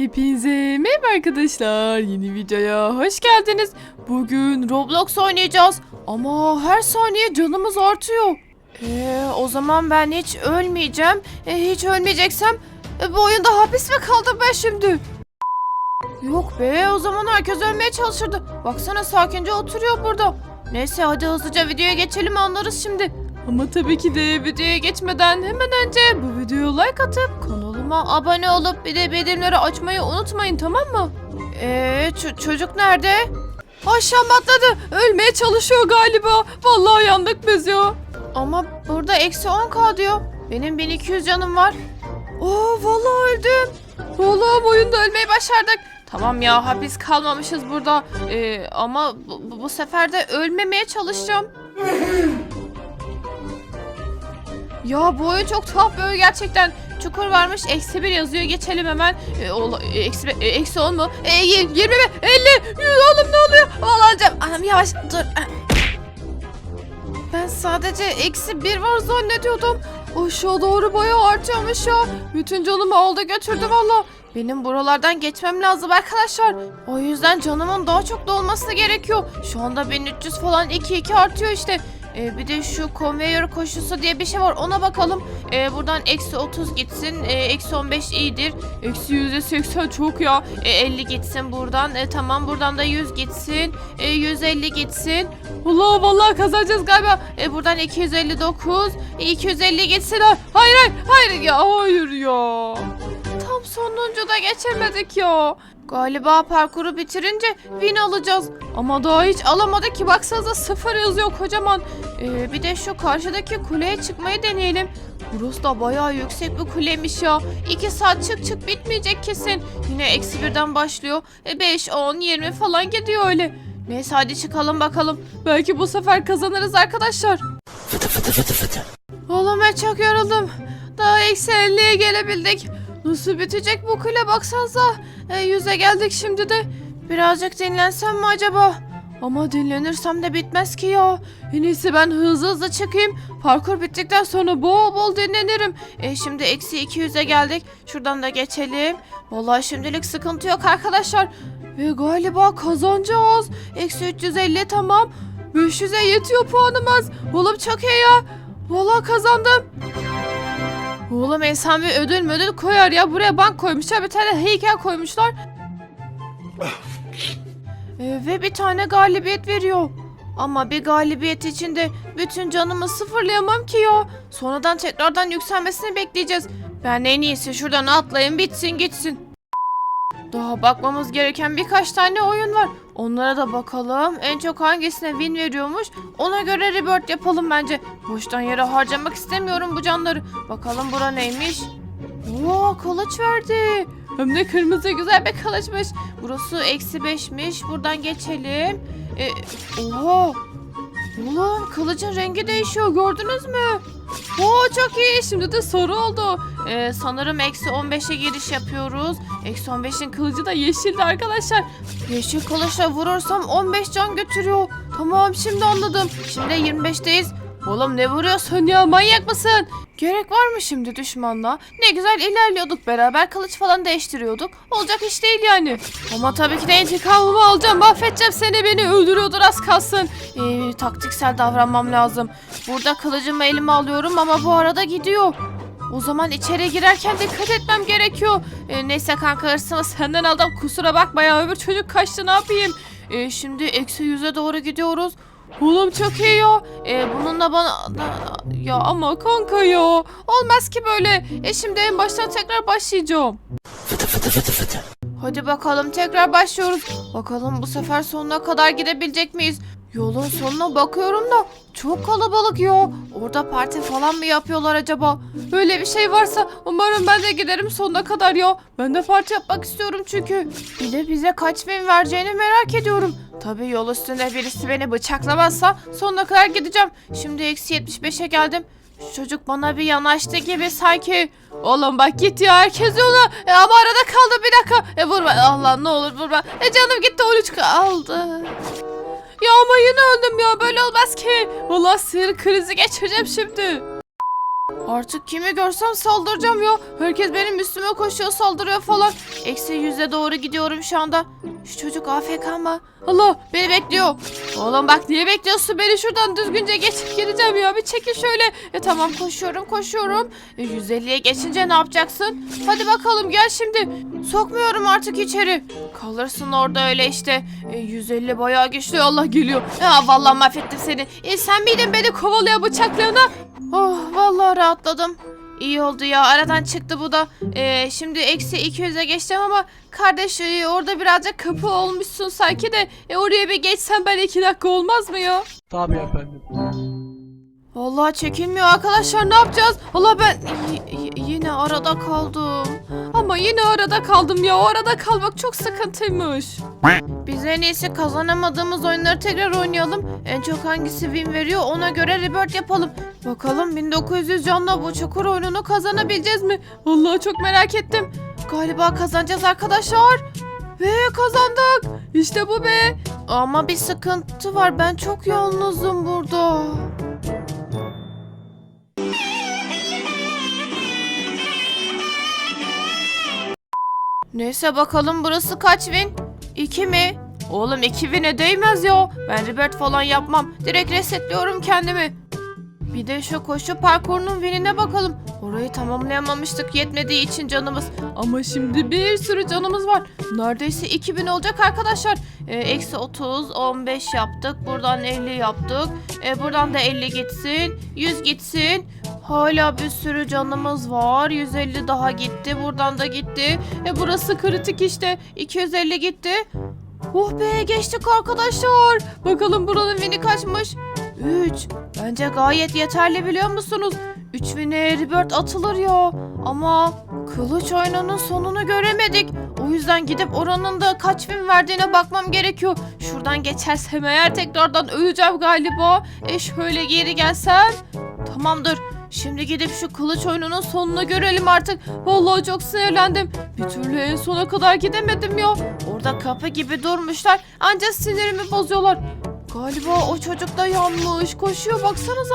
Hepinize merhaba arkadaşlar. Yeni videoya hoş geldiniz. Bugün Roblox oynayacağız. Ama her saniye canımız artıyor. Ee, o zaman ben hiç ölmeyeceğim. Ee, hiç ölmeyeceksem e, bu oyunda hapis mi kaldım ben şimdi? Yok be o zaman herkes ölmeye çalışırdı. Baksana sakince oturuyor burada. Neyse hadi hızlıca videoya geçelim anlarız şimdi. Ama tabii ki de videoya geçmeden hemen önce bu videoya like atıp kanalıma abone olup bir de bildirimleri açmayı unutmayın tamam mı? Eee çocuk nerede? Aşağı atladı? Ölmeye çalışıyor galiba. Vallahi yandık biz ya. Ama burada eksi 10k diyor. Benim 1200 canım var. Oo vallahi öldüm. Vallahi bu oyunda ölmeyi başardık. Tamam ya hapis kalmamışız burada. Ee, ama bu, bu- sefer de ölmemeye çalışacağım. Ya bu oyun çok tuhaf oyun gerçekten. Çukur varmış eksi bir yazıyor geçelim hemen. Ee, ola- e, eksi, e, eksi on mu? E, y- yirmi mi? Elli. Yüz oğlum ne oluyor? Alacağım. Anam yavaş dur. Ben sadece eksi bir var zannediyordum. Aşağı doğru bayağı artıyormuş ya. Bütün canımı aldı götürdü valla. Benim buralardan geçmem lazım arkadaşlar. O yüzden canımın daha çok dolması gerekiyor. Şu anda 1300 falan 2-2 artıyor işte. Ee, bir de şu konveyör koşusu diye bir şey var ona bakalım. Ee, buradan eksi 30 gitsin. Ee, eksi 15 iyidir. Eksi yüzde 80 çok ya. Ee, 50 gitsin buradan. Ee, tamam buradan da 100 gitsin. Ee, 150 gitsin. Allah vallahi kazanacağız galiba. Ee, buradan 259. Ee, 250 gitsin. Ha, Hayır hayır hayır ya hayır ya. Tam sonuncu da geçemedik ya. Galiba parkuru bitirince win alacağız. Ama daha hiç alamadık ki baksanıza sıfır yazıyor kocaman. Ee, bir de şu karşıdaki kuleye çıkmayı deneyelim. Burası da bayağı yüksek bir kuleymiş ya. 2 saat çık çık bitmeyecek kesin. Yine eksi birden başlıyor. E 5, 10, 20 falan gidiyor öyle. Neyse hadi çıkalım bakalım. Belki bu sefer kazanırız arkadaşlar. Oğlum ben çok yoruldum. Daha eksi 50'ye gelebildik. Nasıl bitecek bu kule baksanıza. E, yüze geldik şimdi de. Birazcık dinlensem mi acaba? Ama dinlenirsem de bitmez ki ya. En iyisi ben hızlı hızlı çıkayım. Parkur bittikten sonra bol bol dinlenirim. E, şimdi eksi 200'e geldik. Şuradan da geçelim. Vallahi şimdilik sıkıntı yok arkadaşlar. Ve galiba kazanacağız. Eksi 350 tamam. 500'e yetiyor puanımız. Oğlum çok iyi ya. Vallahi kazandım. Oğlum insan bir ödül ödül koyar ya. Buraya bank koymuşlar. Bir tane heykel koymuşlar. Ee, ve bir tane galibiyet veriyor. Ama bir galibiyet için de bütün canımı sıfırlayamam ki ya. Sonradan tekrardan yükselmesini bekleyeceğiz. Ben en iyisi şuradan atlayayım bitsin gitsin. Daha bakmamız gereken birkaç tane oyun var. Onlara da bakalım. En çok hangisine win veriyormuş. Ona göre rebirth yapalım bence. Boştan yere harcamak istemiyorum bu canları. Bakalım bura neymiş? Oo kılıç verdi. Hem de kırmızı güzel bir kılıçmış. Burası eksi beşmiş. Buradan geçelim. E, oha. Oğlum kılıcın rengi değişiyor gördünüz mü? Oo çok iyi şimdi de soru oldu. Ee, sanırım eksi 15'e giriş yapıyoruz. Eksi 15'in kılıcı da yeşildi arkadaşlar. Yeşil kılıçla vurursam 15 can götürüyor. Tamam şimdi anladım. Şimdi 25'teyiz. Oğlum ne vuruyorsun ya manyak mısın? Gerek var mı şimdi düşmanla? Ne güzel ilerliyorduk beraber kılıç falan değiştiriyorduk. Olacak iş değil yani. Ama tabii ki de intikamımı alacağım. Mahvedeceğim seni beni öldürüyordur az kalsın. Ee, taktiksel davranmam lazım. Burada kılıcımı elime alıyorum ama bu arada gidiyor. O zaman içeri girerken dikkat etmem gerekiyor. Ee, neyse kanka hırsımı senden aldım. Kusura bakma ya öbür çocuk kaçtı ne yapayım. Ee, şimdi eksi yüze doğru gidiyoruz. Oğlum çok iyi ya. Ee, bununla bana... Ya ama kanka ya. Olmaz ki böyle. E şimdi en baştan tekrar başlayacağım. Hadi bakalım tekrar başlıyoruz. Bakalım bu sefer sonuna kadar gidebilecek miyiz? Yolun sonuna bakıyorum da çok kalabalık ya. Orada parti falan mı yapıyorlar acaba? Böyle bir şey varsa umarım ben de giderim sonuna kadar ya. Ben de parti yapmak istiyorum çünkü. Bir de bize kaç bin vereceğini merak ediyorum. Tabii yol üstünde birisi beni bıçaklamazsa sonuna kadar gideceğim. Şimdi eksi 75'e geldim. Şu çocuk bana bir yanaştı gibi sanki. Oğlum bak git ya herkes yola. E, ama arada kaldı bir dakika. E vurma Allah ne olur vurma. E canım gitti 13 kaldı. Ya ama yine öldüm ya böyle olmaz ki. Vallahi sinir krizi geçireceğim şimdi. Artık kimi görsem saldıracağım ya. Herkes benim üstüme koşuyor saldırıyor falan. Eksi yüze doğru gidiyorum şu anda. Şu çocuk AFK mı? Allah beni bekliyor. Oğlum bak niye bekliyorsun beni şuradan düzgünce geçip gideceğim ya. Bir çekil şöyle. E tamam koşuyorum koşuyorum. E, 150'ye geçince ne yapacaksın? Hadi bakalım gel şimdi. Sokmuyorum artık içeri. Kalırsın orada öyle işte. E, 150 bayağı güçlü Allah geliyor. Ya vallahi mahvettim seni. E, sen miydin beni kovalaya bıçaklığına? Oh vallahi rahatladım. İyi oldu ya aradan çıktı bu da. Ee, şimdi eksi 200'e geçeceğim ama kardeş e, orada birazcık kapı olmuşsun sanki de e, oraya bir geçsem ben iki dakika olmaz mı ya? Tabii efendim. Vallahi çekilmiyor arkadaşlar ne yapacağız? Allah ben yine arada kaldım. Ama yine arada kaldım ya o arada kalmak çok sıkıntıymış. Biz en iyisi kazanamadığımız oyunları tekrar oynayalım. En çok hangisi win veriyor ona göre rebirth yapalım. Bakalım 1900 canla bu çukur oyununu kazanabileceğiz mi? Vallahi çok merak ettim. Galiba kazanacağız arkadaşlar. Ve kazandık. İşte bu be. Ama bir sıkıntı var. Ben çok yalnızım burada. Neyse bakalım burası kaç win? 2 mi? Oğlum 2 win'e değmez ya. Ben rebirth falan yapmam. Direkt resetliyorum kendimi. Bir de şu koşu parkurunun win'ine bakalım. Orayı tamamlayamamıştık yetmediği için canımız. Ama şimdi bir sürü canımız var. Neredeyse 2000 olacak arkadaşlar. Ee, Eksi 30, 15 yaptık. Buradan 50 yaptık. Ee, buradan da 50 gitsin. 100 gitsin. Hala bir sürü canımız var. 150 daha gitti. Buradan da gitti. E burası kritik işte. 250 gitti. Oh be geçtik arkadaşlar. Bakalım buranın vini kaçmış? 3. Bence gayet yeterli biliyor musunuz? 3 vine rebirth atılır ya. Ama kılıç oyununun sonunu göremedik. O yüzden gidip oranın da kaç win verdiğine bakmam gerekiyor. Şuradan geçersem eğer tekrardan öleceğim galiba. E şöyle geri gelsem. Tamamdır. Şimdi gidip şu kılıç oyununun sonunu görelim artık. Vallahi çok sinirlendim. Bir türlü en sona kadar gidemedim ya. Orada kapı gibi durmuşlar. Ancak sinirimi bozuyorlar. Galiba o çocuk da yanmış. Koşuyor baksanıza.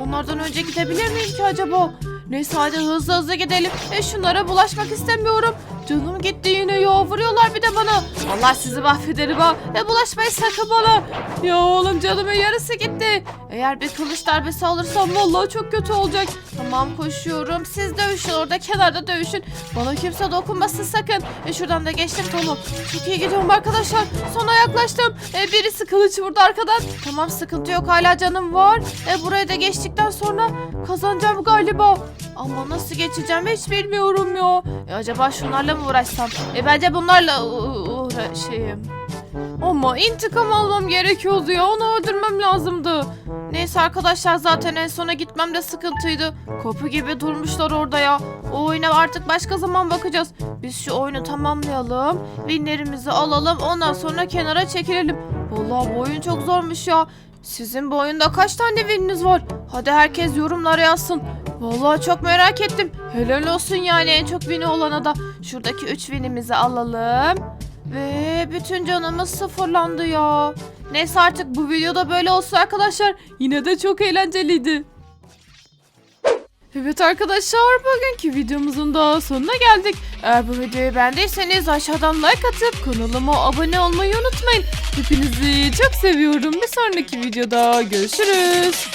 Onlardan önce gidebilir miyim ki acaba? Neyse hadi hızlı hızlı gidelim. E şunlara bulaşmak istemiyorum. Canım gitti yine ya. Vuruyorlar bir de bana. Allah sizi mahvederim ha. E bulaşmayın sakın bana. Ya oğlum canımın yarısı gitti. Eğer bir kılıç darbesi alırsam vallahi çok kötü olacak. Tamam koşuyorum. Siz dövüşün orada kenarda dövüşün. Bana kimse dokunmasın sakın. E şuradan da geçtim tamam. Çok iyi gidiyorum arkadaşlar. Sona yaklaştım. E birisi kılıç vurdu arkadan. Tamam sıkıntı yok hala canım var. E burayı da geçtikten sonra kazanacağım galiba. Ama nasıl geçeceğim hiç bilmiyorum ya. E acaba şunlarla mı uğraşsam? E bence bunlarla uğraşayım. Ama intikam almam gerekiyordu ya. Onu öldürmem lazımdı. Neyse arkadaşlar zaten en sona gitmem de sıkıntıydı. Kapı gibi durmuşlar orada ya. O oyuna artık başka zaman bakacağız. Biz şu oyunu tamamlayalım. Winlerimizi alalım. Ondan sonra kenara çekilelim. Vallahi bu oyun çok zormuş ya. Sizin bu oyunda kaç tane wininiz var? Hadi herkes yorumlara yazsın. Vallahi çok merak ettim. Helal olsun yani en çok win'i olana da. Şuradaki 3 win'imizi alalım. Ve bütün canımız sıfırlandı ya. Neyse artık bu videoda böyle olsun arkadaşlar. Yine de çok eğlenceliydi. Evet arkadaşlar bugünkü videomuzun da sonuna geldik. Eğer bu videoyu beğendiyseniz aşağıdan like atıp kanalıma abone olmayı unutmayın. Hepinizi çok seviyorum. Bir sonraki videoda görüşürüz.